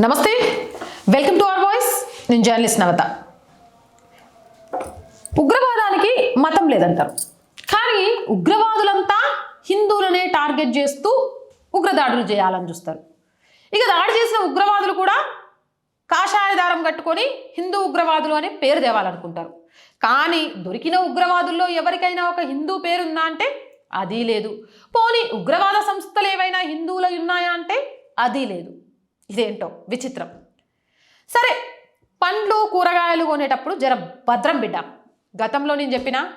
నమస్తే. Welcome to our voice నేను journalist Navatha. ఉగ్రవాదానికి మతం లేదంటారు. కానీ ఉగ్రవాదులంతా హిందువులనే టార్గెట్ చేస్తూ ఉగ్రదాడులు చేయాలని చూస్తారు. ఇక దాడి చేసిన ఉగ్రవాదులు కూడా కాషాయ దారం కట్టుకొని హిందూ ఉగ్రవాదులు అనే పేరు తేవాలనుకుంటారు. కానీ దొరికిన ఉగ్రవాదుల్లో ఎవరికైనా ఒక హిందూ పేరుందా అంటే అది లేదు. పోనీ ఉగ్రవాద సంస్థలు ఏవైనా హిందువులు ఉన్నాయా అంటే అది లేదు. ఇదేంటో విచిత్రం. సరే పండ్లు కూరగాయలు కొనేటప్పుడు జర భద్రం బిడ్డ. గతంలో నేను చెప్పిన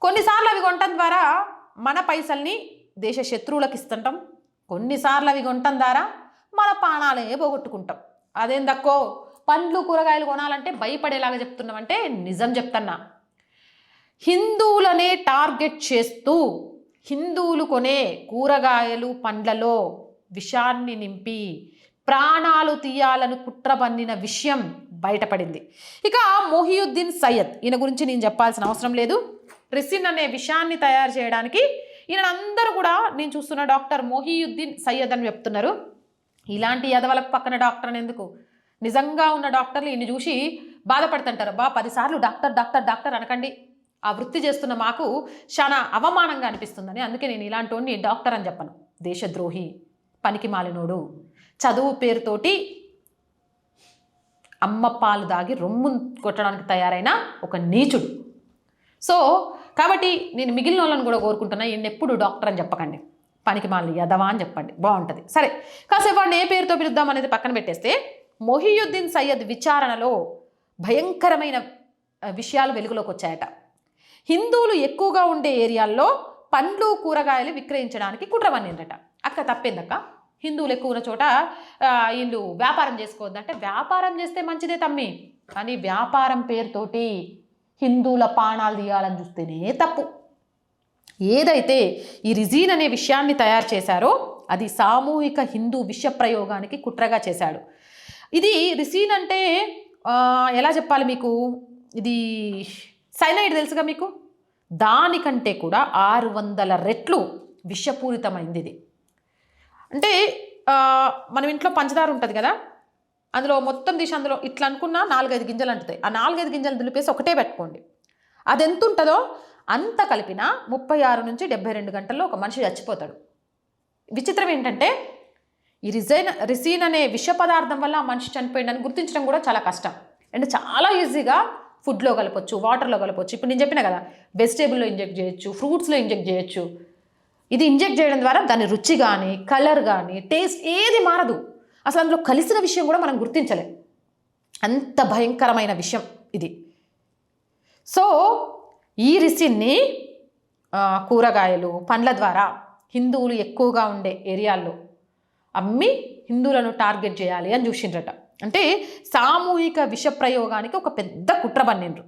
కొన్నిసార్లు అవి కొనటం ద్వారా మన పైసల్ని దేశ శత్రువులకు ఇస్తుంటాం. కొన్నిసార్లు అవి కొనటం ద్వారా మన ప్రాణాలే పోగొట్టుకుంటాం. అదేం దక్కో పండ్లు కూరగాయలు కొనాలంటే భయపడేలాగా చెప్తున్నామంటే నిజం చెప్తున్నా. హిందువులనే టార్గెట్ చేస్తూ హిందువులు కొనే కూరగాయలు పండ్లలో విషాన్ని నింపి ప్రాణాలు తీయాలని కుట్ర పన్నిన విషయం బయటపడింది. ఇక మొహియుద్దీన్ సయ్యద్ ఈయన గురించి నేను చెప్పాల్సిన అవసరం లేదు. రిసిన్ అనే విషాన్ని తయారు చేయడానికి ఈయన అందరూ కూడా నేను చూస్తున్న డాక్టర్ మొహియుద్దీన్ సయ్యద్ అని చెప్తున్నారు. ఇలాంటి యదవలకు పక్కన డాక్టర్ అని ఎందుకు? నిజంగా ఉన్న డాక్టర్లు ఈయన చూసి బాధపడుతుంటారు. బా పదిసార్లు డాక్టర్ డాక్టర్ డాక్టర్ అనకండి. ఆ వృత్తి చేస్తున్న మాకు చాలా అవమానంగా అనిపిస్తుందని అందుకే నేను ఇలాంటి డాక్టర్ అని చెప్పను. దేశద్రోహి. పనికి మాలినోడు. చదువు పేరుతోటి అమ్మ పాలు దాగి రొమ్ము కొట్టడానికి తయారైన ఒక నీచుడు. సో కాబట్టి నేను మిగిలిన వాళ్ళని కూడా కోరుకుంటున్నా ఈయన ఎప్పుడు డాక్టర్ అని చెప్పకండి. పనికి మాలి యదవా అని చెప్పండి. బాగుంటుంది. సరే కాసేపు వాడిని ఏ పేరుతో పిలుద్దాం అనేది పక్కన పెట్టేస్తే మొహియుద్దీన్ సయ్యద్ విచారణలో భయంకరమైన విషయాలు వెలుగులోకి వచ్చాయట. హిందువులు ఎక్కువగా ఉండే ఏరియాల్లో పండ్లు కూరగాయలు విక్రయించడానికి కుట్రవన్నిందట అక్క తప్పిందక్క? హిందువులు ఎక్కువ ఉన్న చోట వీళ్ళు వ్యాపారం చేసుకోవద్దంటే వ్యాపారం చేస్తే మంచిదే తమ్మి. కానీ వ్యాపారం పేరుతోటి హిందువుల పాణాలు తీయాలని చూస్తేనే తప్పు. ఏదైతే ఈ రిజీన్ అనే విషయాన్ని తయారు చేశారో అది సామూహిక హిందూ విష ప్రయోగానికి కుట్రగా చేశాడు. ఇది రిసీన్ అంటే ఎలా చెప్పాలి మీకు? ఇది సైనైడ్ తెలుసుగా మీకు? దానికంటే కూడా ఆరు వందల రెట్లు విషపూరితమైంది ఇది అంటే మనం ఇంట్లో పంచదార ఉంటుంది కదా? అందులో మొత్తం తీసి అందులో ఇట్లా అనుకున్నా నాలుగైదు గింజలు అంటుతాయి. ఆ నాలుగైదు గింజలు దులిపేసి ఒకటే పెట్టుకోండి. అది ఎంత ఉంటుందో అంత కలిపిన ముప్పై ఆరు నుంచి డెబ్బై రెండు గంటల్లో ఒక మనిషి చచ్చిపోతాడు. విచిత్రం ఏంటంటే ఈ రిజైన్ రిసీన్ అనే విష పదార్థం వల్ల ఆ మనిషి చనిపోయిందని గుర్తించడం కూడా చాలా కష్టం. అండ్ చాలా ఈజీగా ఫుడ్లో కలపొచ్చు వాటర్లో కలపచ్చు. ఇప్పుడు నేను చెప్పిన కదా వెజిటేబుల్లో ఇంజెక్ట్ చేయొచ్చు ఫ్రూట్స్లో ఇంజెక్ట్ చేయొచ్చు. ఇది ఇంజెక్ట్ చేయడం ద్వారా దాని రుచి కానీ కలర్ కానీ టేస్ట్ ఏది మారదు. అసలు అందులో కలిసిన విషయం కూడా మనం గుర్తించలేం. అంత భయంకరమైన విషయం ఇది. సో ఈ రిసిన్ని కూరగాయలు పండ్ల ద్వారా హిందువులు ఎక్కువగా ఉండే ఏరియాల్లో అమ్మి హిందువులను టార్గెట్ చేయాలి అని చూసిండ్రట. అంటే సామూహిక విష ప్రయోగానికి ఒక పెద్ద కుట్ర పన్నిండ్రు.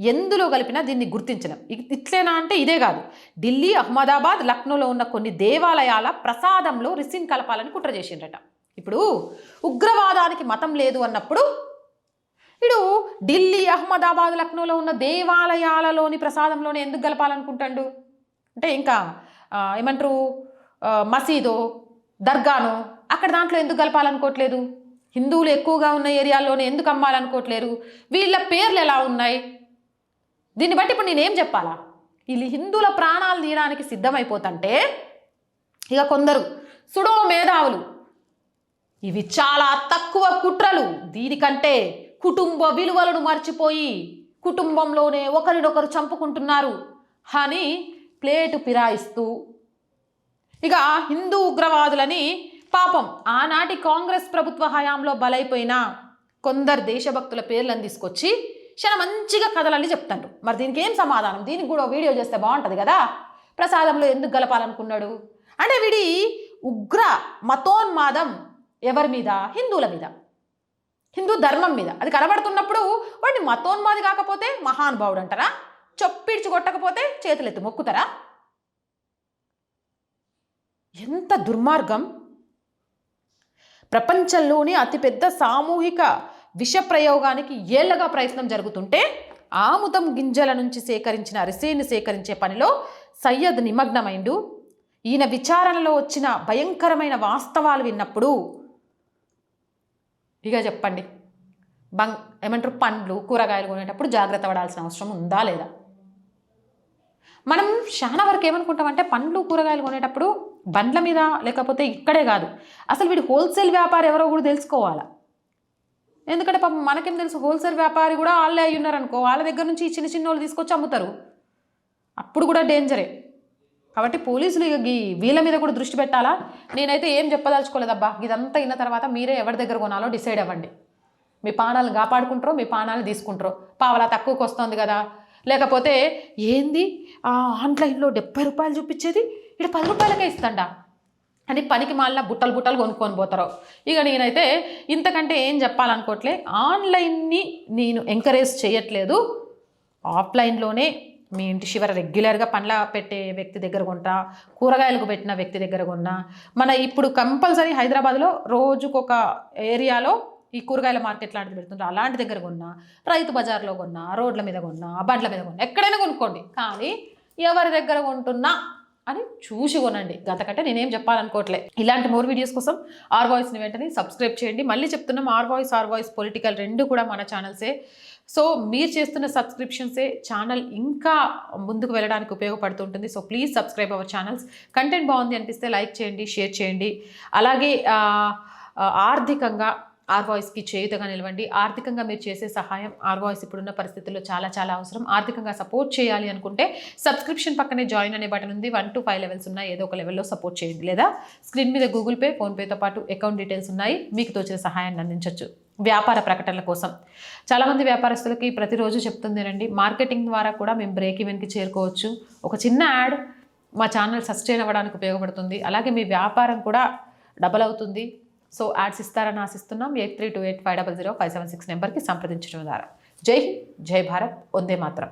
ఎందులో కలిపినా దీన్ని గుర్తించడం ఇట్లేనా అంటే ఇదే కాదు. ఢిల్లీ అహ్మదాబాద్ లక్నోలో ఉన్న కొన్ని దేవాలయాల ప్రసాదంలో రిసిన్ కలపాలని కుట్ర చేసిండ్రట. ఇప్పుడు ఉగ్రవాదానికి మతం లేదు అన్నప్పుడు ఇడు ఢిల్లీ అహ్మదాబాద్ లక్నోలో ఉన్న దేవాలయాలలోని ప్రసాదంలోనే ఎందుకు కలపాలనుకుంటాడు? అంటే ఇంకా ఏమంటారు మసీదో దర్గానో అక్కడ దాంట్లో ఎందుకు కలపాలనుకోవట్లేదు? హిందువులు ఎక్కువగా ఉన్న ఏరియాల్లోనే ఎందుకు అమ్మాలనుకోవట్లేరు? వీళ్ళ పేర్లు ఎలా ఉన్నాయి? దీన్ని బట్టి ఇప్పుడు నేనేం చెప్పాలా? వీళ్ళు హిందువుల ప్రాణాలు తీయడానికి సిద్ధమైపోతుంటే ఇక కొందరు సుడో మేధావులు. ఇవి చాలా తక్కువ కుట్రలు. దీనికంటే కుటుంబ విలువలను మర్చిపోయి కుటుంబంలోనే ఒకరినొకరు చంపుకుంటున్నారు. అని ప్లేటు పిరాయిస్తూ. ఇక హిందూ ఉగ్రవాదులని పాపం ఆనాటి కాంగ్రెస్ ప్రభుత్వ హయాంలో బలైపోయిన కొందరు దేశభక్తుల పేర్లను తీసుకొచ్చి చాలా మంచిగా కథలని చెప్తాడు మరి దీనికి ఏం సమాధానం? దీనికి కూడా వీడియో చేస్తే బాగుంటుంది కదా? ప్రసాదంలో ఎందుకు గలపాలనుకున్నాడు? అంటే వీడి ఉగ్ర మతోన్మాదం ఎవరి మీద? హిందువుల మీద. హిందూ ధర్మం మీద. అది కనబడుతున్నప్పుడు వాడిని మతోన్మాది కాకపోతే మహానుభావుడు అంటారా చొప్పిడిచి కొట్టకపోతే చేతులెత్తి మొక్కుతారా? ఎంత దుర్మార్గం! ప్రపంచంలోనే అతిపెద్ద సామూహిక విష ప్రయోగానికి ఏళ్ళగా ప్రయత్నం జరుగుతుంటే ఆముదం గింజల నుంచి సేకరించిన అరిసేని సేకరించే పనిలో సయ్యద్ నిమగ్నమైండు. ఈయన విచారణలో వచ్చిన భయంకరమైన వాస్తవాలు విన్నప్పుడు ఇక చెప్పండి. బంగ్ ఏమంటారు? పండ్లు కూరగాయలు కొనేటప్పుడు జాగ్రత్త పడాల్సిన అవసరం ఉందా లేదా? మనం చాలా వరకు ఏమనుకుంటామంటే పండ్లు కూరగాయలు కొనేటప్పుడు బండ్ల మీద లేకపోతే ఇక్కడే కాదు. అసలు వీడు హోల్సేల్ వ్యాపారి ఎవరో కూడా తెలుసుకోవాలా? ఎందుకంటే పాపం మనకేం తెలుసు? హోల్సేల్ వ్యాపారి కూడా వాళ్ళే అయి ఉన్నారనుకో వాళ్ళ దగ్గర నుంచి చిన్న చిన్న వాళ్ళు తీసుకొచ్చి అమ్ముతారు. అప్పుడు కూడా డేంజరే. కాబట్టి పోలీసులు ఇక వీళ్ళ మీద కూడా దృష్టి పెట్టాలా? నేనైతే ఏం చెప్పదలుచుకోలేదబ్బా. ఇదంతా అయిన తర్వాత మీరే ఎవరి దగ్గర కొనాలో డిసైడ్ అవ్వండి. మీ పానాలు కాపాడుకుంటారో మీ పానాలు తీసుకుంటారో. పావలా తక్కువకి వస్తుంది కదా. లేకపోతే ఏంది? ఆ ఆన్లైన్లో డెబ్బై రూపాయలు చూపించేది? ఇక్కడ పది రూపాయలకే ఇస్తాడా? అని పనికి మాలిన బుట్టలు బుట్టలు కొనుక్కొని పోతారు. ఇక నేనైతే ఇంతకంటే ఏం చెప్పాలనుకోవట్లే ఆన్లైన్ని నేను ఎంకరేజ్ చేయట్లేదు. ఆఫ్లైన్లోనే మీ ఇంటి చివర రెగ్యులర్గా పండ్ల పెట్టే వ్యక్తి దగ్గర కొంటా కూరగాయలకు పెట్టిన వ్యక్తి దగ్గర కొన్నా. మన ఇప్పుడు కంపల్సరీ హైదరాబాద్లో రోజుకొక ఏరియాలో ఈ కూరగాయల మార్కెట్ లాంటిది పెడుతుంటారు అలాంటి దగ్గర కొన్నా రైతు బజార్లో కొన్నా రోడ్ల మీద కొన్నా బండ్ల మీద కొన్నా ఎక్కడైనా కొనుక్కోండి. కానీ ఎవరి దగ్గర కొంటున్నా అని చూసి కొనండి. గతకంటే నేనేం చెప్పాలనుకోవట్లే. ఇలాంటి మోర్ వీడియోస్ కోసం ఆర్ వాయిస్ని వెంటనే సబ్స్క్రైబ్ చేయండి. మళ్ళీ చెప్తున్నాం our voice our voice political రెండు కూడా మన ఛానల్సే సో మీరు చేస్తున్న సబ్స్క్రిప్షన్సే ఛానల్ ఇంకా ముందుకు వెళ్ళడానికి ఉపయోగపడుతుంటుంది so please subscribe our channels content బాగుంది అనిపిస్తే లైక్ చేయండి షేర్ చేయండి. అలాగే ఆర్థికంగా ఆర్వాయిస్కి చేయుతగా నిలవండి. ఆర్థికంగా మీరు చేసే సహాయం ఆర్వాయిస్ ఇప్పుడున్న పరిస్థితుల్లో చాలా చాలా అవసరం. ఆర్థికంగా సపోర్ట్ చేయాలి అనుకుంటే సబ్స్క్రిప్షన్ పక్కనే జాయిన్ అనే బటన్ ఉంది. వన్ టు ఫైవ్ లెవెల్స్ ఉన్నాయి. ఏదో ఒక లెవెల్లో సపోర్ట్ చేయండి. లేదా స్క్రీన్ మీద గూగుల్ పే ఫోన్పేతో పాటు అకౌంట్ డీటెయిల్స్ ఉన్నాయి. మీకు తోచిన సహాయాన్ని అందించవచ్చు వ్యాపార ప్రకటనల కోసం. చాలామంది వ్యాపారస్తులకి ప్రతిరోజు చెప్తుందేనండి మార్కెటింగ్ ద్వారా కూడా మేము బ్రేక్ ఈవెన్కి చేరుకోవచ్చు. ఒక చిన్న యాడ్ మా ఛానల్ సస్టైన్ అవ్వడానికి ఉపయోగపడుతుంది. అలాగే మీ వ్యాపారం కూడా డబల్ అవుతుంది. సో యాడ్స్ ఇస్తారని ఆశిస్తున్నాం. Eight three two eight five double zero five seven six నెంబర్కి సంప్రదించడం ద్వారా. జై హింద్ జై భారత్ వందే మాత్రం.